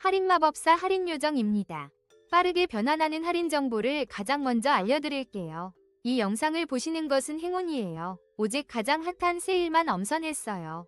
할인 마법사 할인 요정입니다. 빠르게 변환하는 할인 정보를 가장 먼저 알려드릴게요. 이 영상을 보시는 것은 행운이에요. 오직 가장 핫한 세일만 엄선했어요.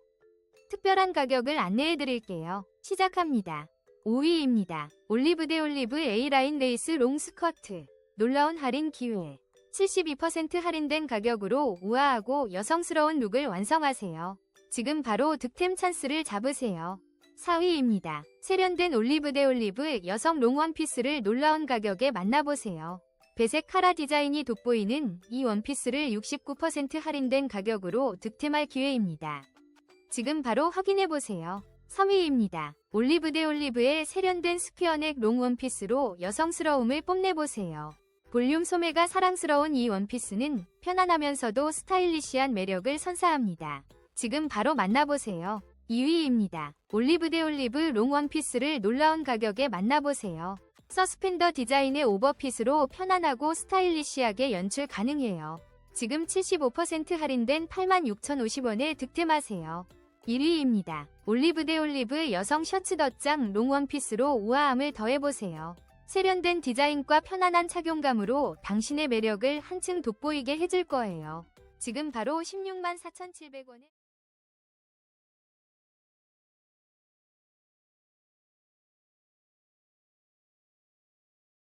특별한 가격을 안내해드릴게요. 시작합니다. 5위입니다. 올리브 대 올리브 A라인 레이스 롱 스커트. 놀라운 할인 기회. 72% 할인된 가격으로 우아하고 여성스러운 룩을 완성하세요. 지금 바로 득템 찬스를 잡으세요. 4위입니다. 세련된 올리브 대 올리브 여성 롱 원피스를 놀라운 가격에 만나보세요. 배색 카라 디자인이 돋보이는 이 원피스를 69% 할인된 가격으로 득템할 기회입니다. 지금 바로 확인해보세요. 3위입니다. 올리브 대 올리브의 세련된 스퀘어넥 롱 원피스로 여성스러움을 뽐내보세요. 볼륨 소매가 사랑스러운 이 원피스는 편안하면서도 스타일리시한 매력을 선사합니다. 지금 바로 만나보세요. 2위입니다. 올리브 대 올리브 롱 원피스를 놀라운 가격에 만나보세요. 서스펜더 디자인의 오버핏으로 편안하고 스타일리시하게 연출 가능해요. 지금 75% 할인된 86,050원에 득템하세요. 1위입니다. 올리브 대 올리브 여성 셔츠 덧장 롱 원피스로 우아함을 더해보세요. 세련된 디자인과 편안한 착용감으로 당신의 매력을 한층 돋보이게 해줄 거예요. 지금 바로 16만 4,700원에